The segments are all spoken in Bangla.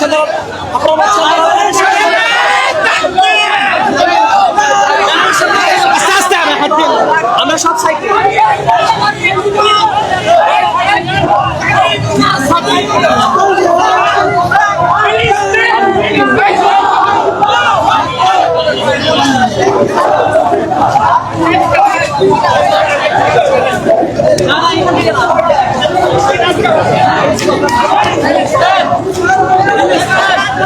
বলছেন না আপনারা বলছেন না আস্তে আস্তে আমি হাত দিয়ে। আমরা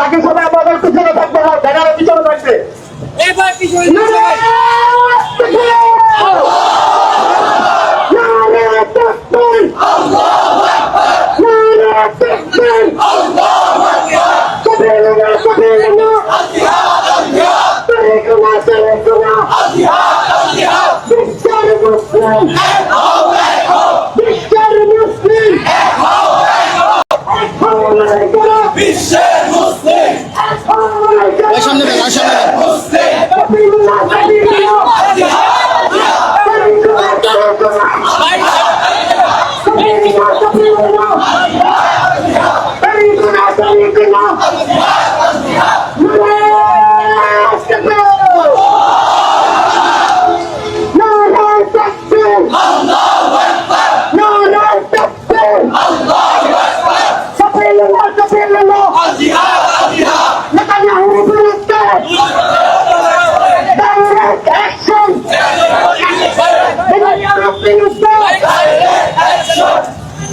বাকি সবাই আমাদের পিছনে থাকবে না ব্যানারের পিছনে থাকবে এবার পিছনে বিশ্বের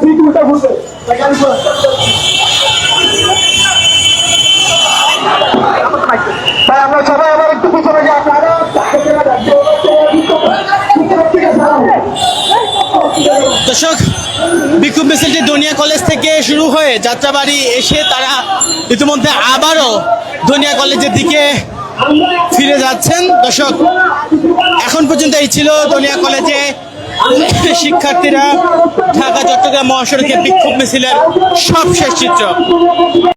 দুই উল্টা ঘুরবে ভাই, আমরা সবাই আবার একটু পিছনে দর্শক, বিক্ষোভ মিছিলটি দনিয়া কলেজ থেকে শুরু হয়ে যাত্রাবাড়ি এসে তারা ইতিমধ্যে আবারও দনিয়া কলেজের দিকে ফিরে যাচ্ছেন। দর্শক, এখন পর্যন্ত এই ছিল দনিয়া কলেজে শিক্ষার্থীরা ঢাকা চট্টগ্রাম মহাসড়কে বিক্ষোভ মিছিলের সবশেষ চিত্র।